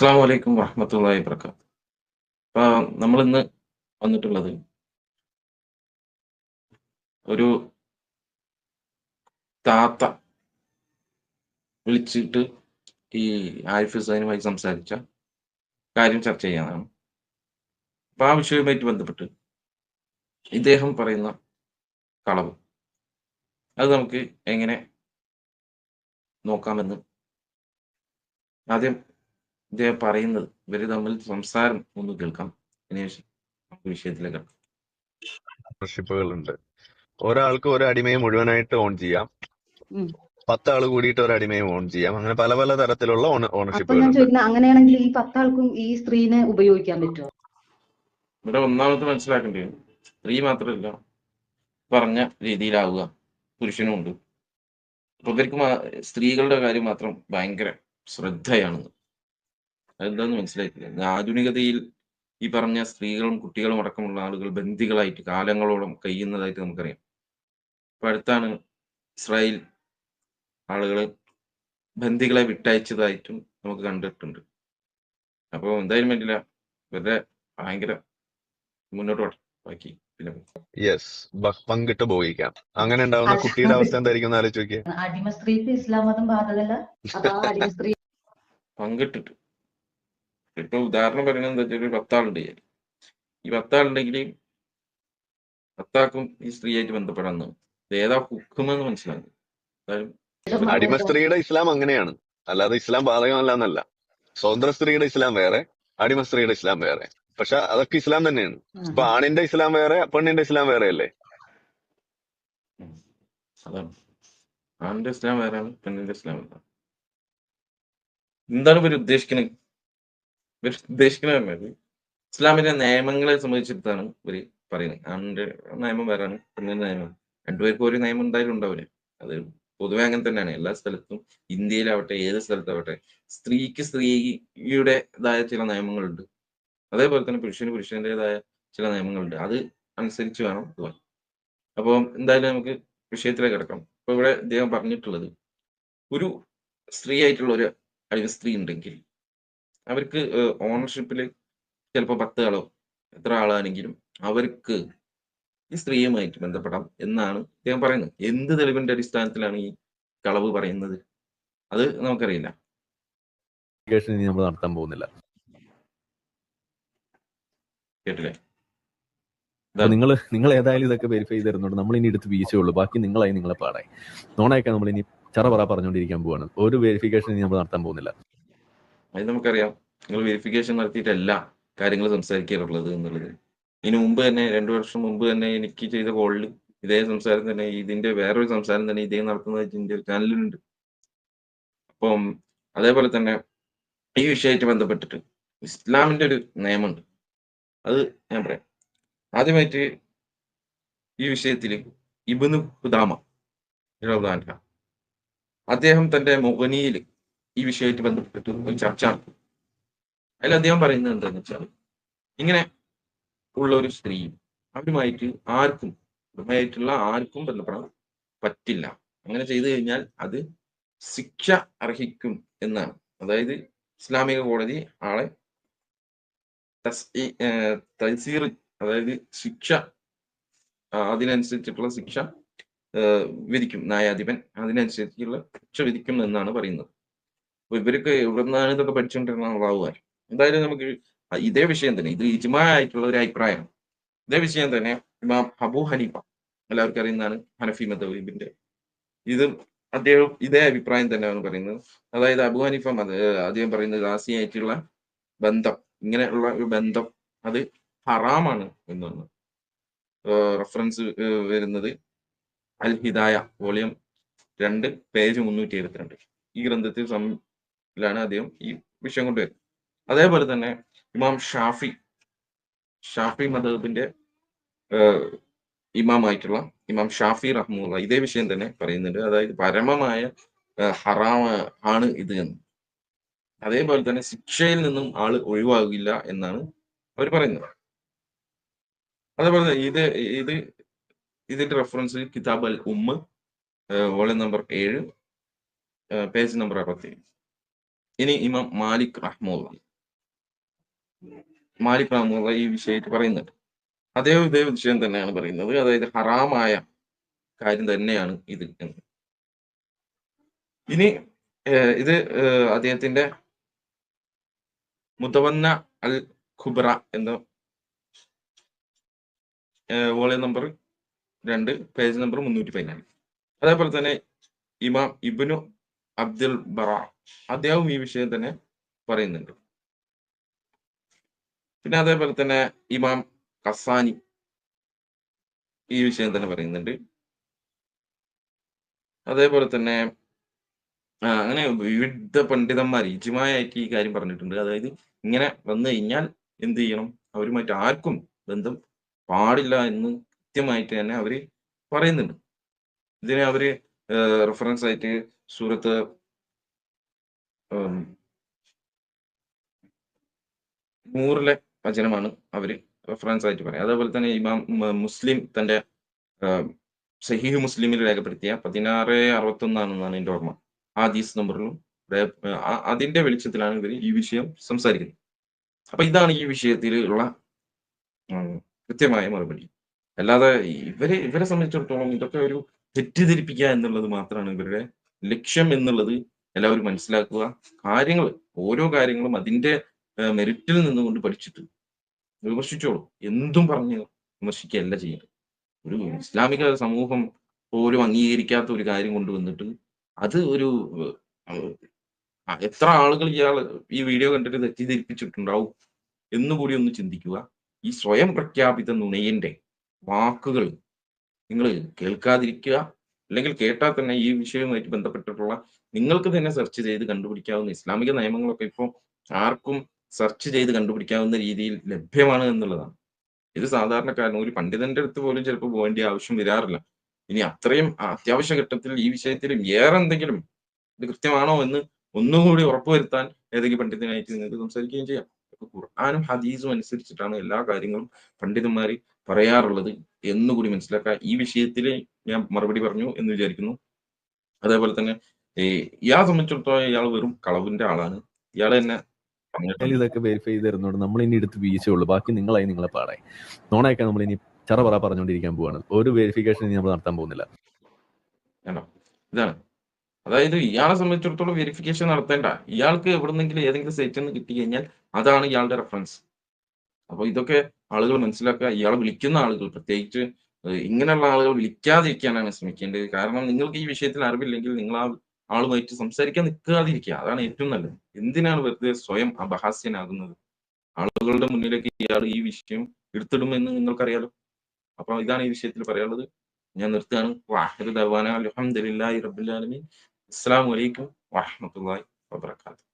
അസ്സാം വലൈക്കും വറഹമത്തല്ലാഹി വർക്കാത്ത് അപ്പൊ നമ്മളിന്ന് വന്നിട്ടുള്ളത് ഒരു താത്ത വിളിച്ചിട്ട് ഈ ആരിഫ് ഹുസൈനുമായി സംസാരിച്ച കാര്യം ചർച്ച ചെയ്യാനാണ്. അപ്പൊ ആ വിഷയവുമായിട്ട് ബന്ധപ്പെട്ട് ഇദ്ദേഹം പറയുന്ന കളവ്. അത് നമുക്ക് എങ്ങനെ നോക്കാമെന്ന് ആദ്യം ഇദ്ദേഹം പറയുന്നത്. ഇവർ തമ്മിൽ സംസാരം ഒന്ന് കേൾക്കാം. അതിനുശേഷം നമുക്ക് വിഷയത്തിലേക്ക് കിടക്കാം. ഒരാൾക്ക് ഒരു അടിമയെ മുഴുവനായിട്ട് ഓൺ ചെയ്യാം. പത്താൾ കൂടിയിട്ട് ഒരു അടിമയെ ഓൺ ചെയ്യാം. അങ്ങനെ പല പല തരത്തിലുള്ള ഓണർഷിപ്പ് ഞാൻ ചോദിക്കുന്നത് അങ്ങനെയാണെങ്കിൽ ഈ പത്താൾക്കും ഈ സ്ത്രീനെ ഉപയോഗിക്കാൻ പറ്റുമോ ഇവിടെ ഒന്നാമത് മനസ്സിലാക്കേണ്ടത് സ്ത്രീ മാത്രമല്ല പറഞ്ഞ രീതിയിലാവുക. പുരുഷനും ഉണ്ട് അപ്പൊ ഇവർക്ക് സ്ത്രീകളുടെ കാര്യം മാത്രം ഭയങ്കര ശ്രദ്ധയാണെന്ന് അതെന്താന്ന് മനസ്സിലായിട്ടില്ല. ഇന്ന് ആധുനികതയിൽ ഈ പറഞ്ഞ സ്ത്രീകളും കുട്ടികളും അടക്കമുള്ള ആളുകൾ ബന്ദികളായിട്ട് കാലങ്ങളോളം കഴിയുന്നതായിട്ട് നമുക്കറിയാം. ഇപ്പൊ അടുത്താണ് ഇസ്രായേൽ ആളുകൾ ബന്ദികളെ വിട്ടയച്ചതായിട്ടും നമുക്ക് കണ്ടിട്ടുണ്ട്. അപ്പോൾ എന്തായാലും പറ്റില്ല ഇവരുടെ ഭയങ്കര മുന്നോട്ട് പോട്ടെ. ബാക്കി പിന്നെ യെസ് പങ്കിട്ട് പോയിക്കാം അങ്ങനെ ഉണ്ടാവുന്ന കുട്ടിയുടെ അവസ്ഥ എന്തായിരിക്കും എന്ന് ആലോചിച്ച് നോക്കിയേ. അടിമ സ്ത്രീക്ക് ഇസ്ലാം മതം ബാധകല്ല? അപ്പൊ ആ അടിമ സ്ത്രീ പങ്കിട്ടിട്ട്. ഇപ്പൊ ഉദാഹരണം പറയുന്നത് എന്താ വെച്ചാൽ ഒരു പത്താളുണ്ട് ഞാൻ ഈ പത്താളുണ്ടെങ്കിൽ പത്താക്കും ഈ സ്ത്രീയായിട്ട് ബന്ധപ്പെടാന്ന് ഏതാ ഹുക്കുമെന്ന് മനസ്സിലാകും അടിമ സ്ത്രീയുടെ ഇസ്ലാം അങ്ങനെയാണ്. അല്ലാതെ ഇസ്ലാം ബാധകമല്ല എന്നല്ല സ്വതന്ത്ര സ്ത്രീയുടെ ഇസ്ലാം വേറെ അടിമ സ്ത്രീയുടെ ഇസ്ലാം വേറെ. പക്ഷെ അതൊക്കെ ഇസ്ലാം തന്നെയാണ്. ഇപ്പൊ ആണിന്റെ ഇസ്ലാം വേറെ പെണ്ണിന്റെ ഇസ്ലാം വേറെ അല്ലേ. അതാണ്. ആണിന്റെ ഇസ്ലാം വേറെയാണ് പെണ്ണിന്റെ ഇസ്ലാം വേറെ എന്താണ് ഇവർ ഉദ്ദേശിക്കുന്നത് ഇവർ ഉദ്ദേശിക്കുന്നത് ഇസ്ലാമിന്റെ നിയമങ്ങളെ സംബന്ധിച്ചിടത്താണ് ഇവർ പറയുന്നത്. ആണിന്റെ നിയമം വേറാണ് പെണ്ണിന്റെ നിയമം രണ്ടുപേർക്കും ഒരു നിയമം എന്തായാലും ഉണ്ടാവില്ല. അത് പൊതുവെ അങ്ങനെ തന്നെയാണ്. എല്ലാ സ്ഥലത്തും ഇന്ത്യയിലാവട്ടെ ഏത് സ്ഥലത്താവട്ടെ സ്ത്രീക്ക് സ്ത്രീയുടേതായ ചില നിയമങ്ങളുണ്ട്. അതേപോലെ തന്നെ പുരുഷന് പുരുഷന്റെതായ ചില നിയമങ്ങളുണ്ട്. അത് അനുസരിച്ച് വേണം പോകാൻ അപ്പോൾ എന്തായാലും നമുക്ക് വിഷയത്തിലേക്ക് കിടക്കാം. ഇപ്പൊ ഇവിടെ അദ്ദേഹം പറഞ്ഞിട്ടുള്ളത് ഒരു സ്ത്രീ ആയിട്ടുള്ള ഒരു സ്ത്രീ ഉണ്ടെങ്കിൽ അവർക്ക് ഓണർഷിപ്പിൽ ചിലപ്പോൾ പത്ത് ആളോ എത്ര ആളാണെങ്കിലും അവർക്ക് ഈ സ്ത്രീയുമായിട്ട് ബന്ധപ്പെടാം എന്നാണ് അദ്ദേഹം പറയുന്നത്. എന്ത് തെളിവിന്റെ അടിസ്ഥാനത്തിലാണ് ഈ കളവ് പറയുന്നത്? അത് നമുക്കറിയില്ല. നമ്മൾ നടത്താൻ പോകുന്നില്ല. കേട്ടില്ലേ? നിങ്ങൾ നിങ്ങൾ ഏതായാലും ഇതൊക്കെ വെരിഫൈ ചെയ്ത് തരുന്നുണ്ട്. നമ്മൾ ഇനി എടുത്ത് വീഴ്ചയുള്ളൂ ബാക്കി നിങ്ങളായി നിങ്ങളെ പാടായി. നോണയൊക്കെ നമ്മൾ ഇനി ചറ പറ പറഞ്ഞുകൊണ്ടിരിക്കാൻ പോവാണ്. ഒരു വെരിഫിക്കേഷൻ ഇനി നമ്മൾ നടത്താൻ പോകുന്നില്ല. അത് നമുക്കറിയാം. നിങ്ങൾ വെരിഫിക്കേഷൻ നടത്തിയിട്ടല്ല കാര്യങ്ങൾ സംസാരിക്കാറുള്ളത് എന്നുള്ളത്. ഇതിനു മുമ്പ് തന്നെ രണ്ടു വർഷം മുമ്പ് തന്നെ എനിക്ക് ചെയ്ത കോളിൽ ഇതേ സംസാരം തന്നെ ഇതിന്റെ വേറൊരു സംസാരം തന്നെ ഇതേ നടത്തുന്നത് ഇതിന്റെ ഒരു ചാനലിലുണ്ട് അപ്പം അതേപോലെ തന്നെ ഈ വിഷയമായിട്ട് ബന്ധപ്പെട്ടിട്ട് ഇസ്ലാമിന്റെ ഒരു നിയമമുണ്ട്. അത് ഞാൻ പറയാം. ആദ്യമായിട്ട് ഈ വിഷയത്തിൽ ഇബിന് ഹുദാമ അദ്ദേഹം തന്റെ മുഗനിയിൽ ഈ വിഷയമായിട്ട് ബന്ധപ്പെട്ട് ഒരു ചർച്ച നടത്തി അതിൽ അദ്ദേഹം പറയുന്നത് എന്താണെന്ന് വെച്ചാൽ ഇങ്ങനെ ഉള്ള ഒരു സ്ത്രീ അവരുമായിട്ട് ആർക്കും അവരുമായിട്ടുള്ള ആർക്കും ബന്ധപ്പെടാൻ പറ്റില്ല. അങ്ങനെ ചെയ്തു കഴിഞ്ഞാൽ അത് ശിക്ഷ അർഹിക്കും എന്നാണ്. അതായത് ഇസ്ലാമിക കോടതി ആളെ തസീർ അതായത് ശിക്ഷ അതിനനുസരിച്ചിട്ടുള്ള ശിക്ഷ വിധിക്കും. ന്യായാധിപൻ അതിനനുസരിച്ചുള്ള ശിക്ഷ വിധിക്കും എന്നാണ് പറയുന്നത്. അപ്പൊ ഇവർക്ക് ഇവിടെ നിന്നാണ് ഇതൊക്കെ പഠിച്ചുകൊണ്ടിരുന്ന അള്ളാഹുവാൻ എന്തായാലും നമുക്ക് ഇതേ വിഷയം തന്നെ ഇത് ഇജ്മാ ആയിട്ടുള്ള ഒരു അഭിപ്രായമാണ് ഇതേ വിഷയം തന്നെ ഇമാം അബു ഹനീഫ എല്ലാവർക്കും അറിയുന്നതാണ് ഹനഫി മദീബിന്റെ ഇത് അദ്ദേഹം ഇതേ അഭിപ്രായം തന്നെയാണ് പറയുന്നത്. അതായത് അബു ഹനീഫ മത അദ്ദേഹം പറയുന്നത് ആസിയായിട്ടുള്ള ബന്ധം ഇങ്ങനെയുള്ള ഒരു ബന്ധം അത് ഹറാമാണ് എന്നാണ്. റെഫറൻസ് വരുന്നത് അൽ ഹിദായ വോളിയം രണ്ട് പേജ് മുന്നൂറ്റി എഴുപത്തിരണ്ട് ഈ ഗ്രന്ഥത്തിൽ ലാണ് അദ്ദേഹം ഈ വിഷയം കൊണ്ടുവരുന്നത് അതേപോലെ തന്നെ ഇമാം ഷാഫി ഷാഫി മദബിന്റെ ഇമാമായിട്ടുള്ള ഇമാം ഷാഫി റഹ്മുള്ള ഇതേ വിഷയം തന്നെ പറയുന്നുണ്ട്. അതായത് പരമമായ ഹറാമ ആണ് ഇത് എന്ന്. അതേപോലെ തന്നെ ശിക്ഷയിൽ നിന്നും ആൾ ഒഴിവാകില്ല എന്നാണ് അവർ പറയുന്നത്. അതേപോലെ ഇത് ഇത് ഇതിന്റെ റെഫറൻസ് കിതാബ് അൽ ഉമ്മ് വോളിയം നമ്പർ ഏഴ് പേജ് നമ്പർ അറുപത്തി ഇനി ഇമാം മാലിക് റഹ്മുള്ള മാലിക് റഹ്മുള്ള ഈ വിഷയമായിട്ട് പറയുന്നുണ്ട്. അതേ ഇതേ വിഷയം തന്നെയാണ് പറയുന്നത്. അതായത് ഹറാമായ കാര്യം തന്നെയാണ് ഇത്. ഇനി ഇത് അദ്ദേഹത്തിന്റെ മുതവന്ന അൽ ഖുബ്ര എന്ന വോളിയം നമ്പർ രണ്ട് പേജ് നമ്പർ മുന്നൂറ്റി പതിനാല് അതേപോലെ തന്നെ ഇമാം ഇബ്നു അബ്ദുൽ ബറ. അദ്ദേഹവും ഈ വിഷയം തന്നെ പറയുന്നുണ്ട്. പിന്നെ അതേപോലെ തന്നെ ഇമാം കസാനി ഈ വിഷയം തന്നെ പറയുന്നുണ്ട്. അതേപോലെ തന്നെ അങ്ങനെ വിവിധ പണ്ഡിതന്മാർ ഇജിമായിട്ട് ഈ കാര്യം പറഞ്ഞിട്ടുണ്ട്. അതായത് ഇങ്ങനെ വന്നു കഴിഞ്ഞാൽ എന്ത് ചെയ്യണം? അവരുമായിട്ട് ആർക്കും ബന്ധം പാടില്ല എന്ന് കൃത്യമായിട്ട് തന്നെ അവർ പറയുന്നുണ്ട്. ഇതിനെ അവർ റെഫറൻസ് ആയിട്ട് സൂറത്ത് നൂറിലെ വചനമാണ് അവർ റെഫറൻസ് ആയിട്ട് പറയാം അതേപോലെ തന്നെ ഇമാം മുസ്ലിം തന്റെ സഹീഹ് മുസ്ലിമിൽ രേഖപ്പെടുത്തിയ പതിനാറ് അറുപത്തൊന്നാണെന്നാണ് എന്റെ ഓർമ്മ. ആ ഹദീസ് നമ്പറിലും അതിന്റെ വെളിച്ചത്തിലാണ് ഇവർ ഈ വിഷയം സംസാരിക്കുന്നത്. അപ്പൊ ഇതാണ് ഈ വിഷയത്തിൽ ഉള്ള കൃത്യമായ മറുപടി. അല്ലാതെ ഇവരെ ഇവരെ സംബന്ധിച്ചിടത്തോളം ഇതൊക്കെ ഒരു തെറ്റിദ്ധരിപ്പിക്കുക എന്നുള്ളത് മാത്രമാണ് ഇവരുടെ ലക്ഷ്യം എന്നുള്ളത് എല്ലാവരും മനസ്സിലാക്കുക. കാര്യങ്ങൾ ഓരോ കാര്യങ്ങളും അതിന്റെ മെറിറ്റിൽ നിന്നുകൊണ്ട് പഠിച്ചിട്ട് വിമർശിച്ചോളൂ. എന്തും പറഞ്ഞ് വിമർശിക്കുകയല്ല ചെയ്യേണ്ടത്. ഒരു ഇസ്ലാമിക സമൂഹം പോലും അംഗീകരിക്കാത്ത ഒരു കാര്യം കൊണ്ടുവന്നിട്ട് അത് ഒരു എത്ര ആളുകൾ ഇയാൾ ഈ വീഡിയോ കണ്ടിട്ട് തെറ്റിദ്ധരിപ്പിച്ചിട്ടുണ്ടാവും എന്നുകൂടി ഒന്ന് ചിന്തിക്കുക. ഈ സ്വയം പ്രഖ്യാപിത നുണയന്റെ വാക്കുകൾ നിങ്ങൾ കേൾക്കാതിരിക്കുക അല്ലെങ്കിൽ കേട്ടാൽ തന്നെ ഈ വിഷയവുമായിട്ട് ബന്ധപ്പെട്ടിട്ടുള്ള നിങ്ങൾക്ക് തന്നെ സെർച്ച് ചെയ്ത് കണ്ടുപിടിക്കാവുന്ന ഇസ്ലാമിക നിയമങ്ങളൊക്കെ ഇപ്പോൾ ആർക്കും സെർച്ച് ചെയ്ത് കണ്ടുപിടിക്കാവുന്ന രീതിയിൽ ലഭ്യമാണ് എന്നുള്ളതാണ്. ഇത് സാധാരണക്കാരൻ ഒരു പണ്ഡിതന്റെ അടുത്ത് പോലും ചിലപ്പോൾ പോകേണ്ട ആവശ്യം വരാറില്ല. ഇനി അത്രയും അത്യാവശ്യ ഘട്ടത്തിൽ ഈ വിഷയത്തിൽ വേറെ എന്തെങ്കിലും ഇത് കൃത്യമാണോ എന്ന് ഒന്നുകൂടി ഉറപ്പുവരുത്താൻ ഏതെങ്കിലും പണ്ഡിതനായിട്ട് നിങ്ങൾക്ക് സംസാരിക്കുകയും ചെയ്യാം. ഖുർആാനും ഹദീസും അനുസരിച്ചിട്ടാണ് എല്ലാ കാര്യങ്ങളും പണ്ഡിതന്മാർ പറയാറുള്ളത് എന്നുകൂടി മനസ്സിലാക്കുക. ഈ വിഷയത്തിൽ ഞാൻ മറുപടി പറഞ്ഞു എന്ന് വിചാരിക്കുന്നു. അതേപോലെ തന്നെ ഇയാളെ സംബന്ധിച്ചിടത്തോളം ഇയാൾ വെറും കളവിന്റെ ആളാണ്. ഇയാൾ തന്നെ ഇതൊക്കെ വെരിഫൈ ചെയ്ത് തരുന്നോണ്ട് നമ്മൾ ഇനി എടുത്ത് വീഴ്ചയുള്ളൂ ബാക്കി നിങ്ങളായി നിങ്ങളെ പാടായി. നോണയൊക്കെ നമ്മൾ ഇനി ചറ പറ പറഞ്ഞുകൊണ്ടിരിക്കാൻ പോവാണ്. ഒരു വെരിഫിക്കേഷൻ ഇനി നമ്മൾ നടത്താൻ പോകുന്നില്ല. ഇതാണ്. അതായത് ഇയാളെ സംബന്ധിച്ചിടത്തോളം വെരിഫിക്കേഷൻ നടത്തേണ്ട. ഇയാൾക്ക് എവിടെന്നെങ്കിലും ഏതെങ്കിലും സൈറ്റിൽ നിന്ന് കിട്ടി കഴിഞ്ഞാൽ അതാണ് ഇയാളുടെ റെഫറൻസ് അപ്പൊ ഇതൊക്കെ ആളുകൾ മനസ്സിലാക്കുക ഇയാളെ വിളിക്കുന്ന ആളുകൾ പ്രത്യേകിച്ച് ഇങ്ങനെയുള്ള ആളുകൾ വിളിക്കാതിരിക്കാനാണ് ശ്രമിക്കേണ്ടത്. കാരണം നിങ്ങൾക്ക് ഈ വിഷയത്തിൽ അറിവില്ലെങ്കിൽ നിങ്ങൾ ആ ആളുമായിട്ട് സംസാരിക്കാൻ നിൽക്കാതിരിക്കുക. അതാണ് ഏറ്റവും നല്ലത്. എന്തിനാണ് വെറുതെ സ്വയം അപഹാസ്യനാകുന്നത്? ആളുകളുടെ മുന്നിലേക്ക് ഇയാൾ ഈ വിഷയം എടുത്തിടുമെന്ന് നിങ്ങൾക്കറിയാലോ? അപ്പൊ ഇതാണ് ഈ വിഷയത്തിൽ പറയാനുള്ളത്. ഞാൻ നിർത്തുകയാണ്. വാഹിദ് ദവാന അലഹമുല്ലാഹി റബ്ബുൽ ആലമീൻ. അസ്സലാമു അലൈക്കും വറഹ്മത്തുള്ളാഹി വബറകാതുഹു.